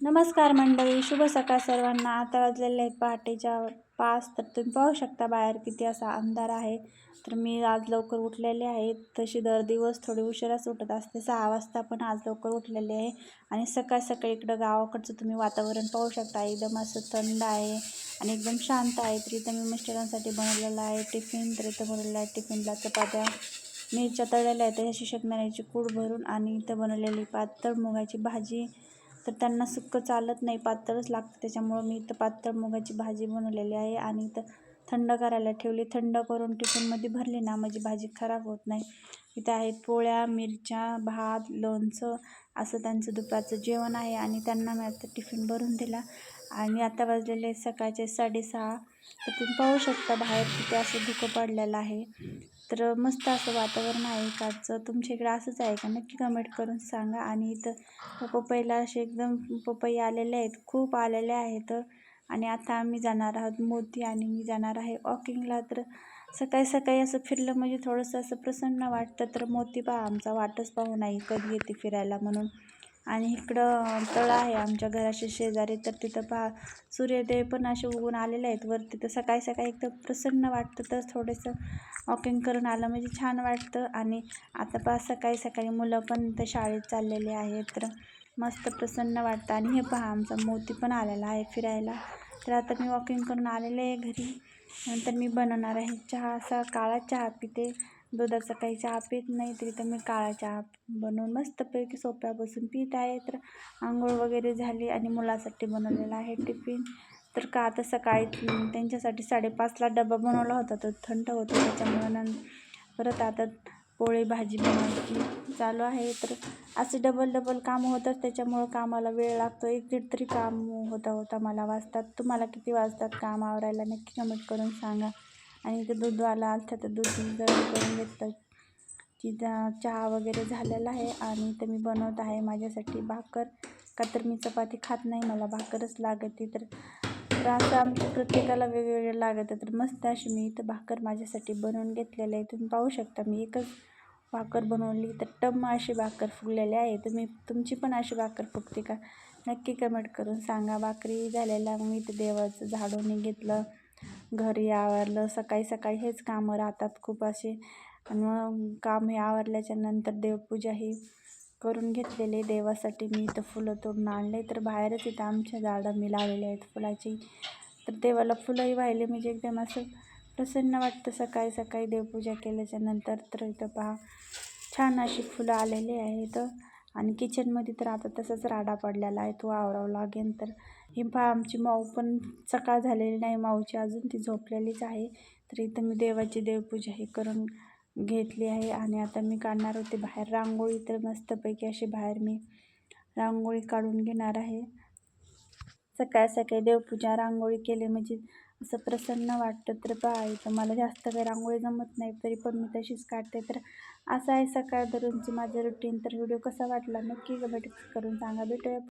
नमस्कार मंडळी शुभ सकाळ सर्वांना. आता वाजलेले आहेत पहाटेच्या पाच. तर तुम्ही पाहू शकता बाहेर किती असा अंधार आहे. तर मी आज लवकर उठलेले आहे. तशी दर दिवस थोडी उशिराच उठत असते. सहा वाजता पण आज लवकर उठलेले आहे. आणि सकाळ सकाळी इकडं गावाकडचं तुम्ही वातावरण पाहू शकता. एकदम असं थंड आहे आणि एकदम शांत आहे. तर इथं मी मिस्टरांसाठी बनवलेलं आहे टिफिन. तर इथं बनवलेलं आहे टिफिनला चपात्या. मिरच्या तळलेल्या आहेत. अशी शेकणाऱ्याची कूड भरून आणि इथं बनवलेली पातळ मुगाची भाजी. तर त्यांना सुक्कं चालत नाही पातळच लागतं. त्याच्यामुळं मी इथं पातळ मुगाची भाजी बनवलेली आहे आणि इथं थंड करायला ठेवली. थंड करून टिफिनमध्ये भरली ना माझी भाजी खराब होत नाही. इथं आहेत पोळ्या मिरच्या भात लोणचं असं त्यांचं दुपारचं जेवण आहे आणि त्यांना मी आता टिफिन भरून दिला. आणि आता वाजलेले सकाळचे साडेसहा. तर तुम्ही पाहू शकता बाहेर तिथे असं धुकं पडलेलं आहे. तर मस्त असं वातावरण आहे कालचं तुमच्या इकडे असंच आहे का? नक्की कमेंट करून सांगा. आणि इथं पपईला असे एकदम पपई आलेले आहेत. खूप आलेले आहेत. आणि आता आम्ही जाणार आहोत मोती आणि मी जाणार आहे वॉकिंगला तर सकाळी सकाळी असं फिरलं म्हणजे थोडंसं असं प्रसन्न वाटतं तर मोती पहा आमचा वाटच पाहू नाही कधी येते फिरायला म्हणून. आणि इकडं तळ आहे आमच्या घराच्या शेजारी तर तिथं पहा सूर्योदय पण असे उगून आलेले आहेत. वर तिथं सकाळी सकाळी एकदम प्रसन्न वाटतं तर थोडंसं वॉकिंग करून आलं म्हणजे छान वाटतं. आणि आता पहा सकाळी सकाळी मुलं पण तर शाळेत चाललेले आहेत तर मस्त प्रसन्न वाटतं. आणि हे पहा आमचा मोती पण आलेला आहे फिरायला. तर आता मी वॉकिंग करून आलेले आहे घरी. नंतर मी बनवणार आहे चहा. असा काळा चहा पिते. दुधाचा काही चहा पित नाही तरी तर मी काळा चहा बनवून मस्तपैकी सोप्या बसून पित आहे. तर आंघोळ वगैरे झाली आणि मुलासाठी बनवलेला आहे टिफिन. तर का आता सकाळी त्यांच्यासाठी साडेपाचला डबा बनवला होता. तो थंड होता. त्याच्यामुळे परत आता पोळी भाजी बनवायची चालू आहे. तर असे डबल डबल काम होतात त्याच्यामुळं कामाला वेळ लागतो. एक दीड तरी काम होता होता मला वाजतात. तुम्हाला किती वाजतात? काम आवरायला नक्की कमेंट करून सांगा. आणि इथं दूधवाला असतं तर दूध गरम करून घेतलं. तिचा चहा वगैरे झालेला आहे आणि इथं मी बनवत आहे. माझ्यासाठी भाकर. का तर मी चपाती खात नाही. मला भाकरच लागते तर तर असं आमच्या प्रत्येकाला वेगवेगळे लागत तर मस्त अशी मी इथं भाकर माझ्यासाठी बनवून घेतलेले आहे. तुम्ही पाहू शकता मी एकच भाकर बनवली. तर टम्म अशी भाकर फुगलेली आहे. तुम्ही तुमची पण अशी भाकर फुगते का? नक्की कमेंट करून सांगा. भाकरी झालेला मग मी इथं देवाचं झाडून घेतलं. घरी आवरलं. सकाळी सकाळी हेच कामं राहतात खूप असे. आणि मग काम हे आवरल्याच्या नंतर देवपूजा ही करून घेतलेले. देवासाठी मी इथं फुलं तोडून आणले. तर बाहेरच इथं आमच्या झाडं मी लावलेले आहेत फुलाची. तर देवाला फुलंही वाहिले. म्हणजे एकदम असं प्रसन्न वाटतं सकाळी सकाळी देवपूजा केल्याच्यानंतर तर इथं पहा छान अशी फुलं आलेली आहेत. आणि किचनमध्ये तर आता तसंच राडा पडलेला आहे. तो आवरावं लागेल. तर ही पहा आमची माऊ पण सकाळ झालेली नाही. माऊची अजून ती झोपलेलीच आहे. तर इथं मी देवाची देवपूजा ही करून घेतली आहे आणि आता मी काढणार होते बाहेर. रांगोळी तर मस्तपैकी अशी बाहेर मी रांगोळी काढून घेणार आहे. सकाळ सकाळी देवपूजा रांगोळी केली म्हणजे असं प्रसन्न वाटतं तर पहा तर मला जास्त काही रांगोळी जमत नाही तरी पण मी तशीच काढते. तर असं आहे सकाळ धरूनची माझं रुटीन तर व्हिडिओ कसा वाटला नक्की कमेंट करून सांगा. भेटूया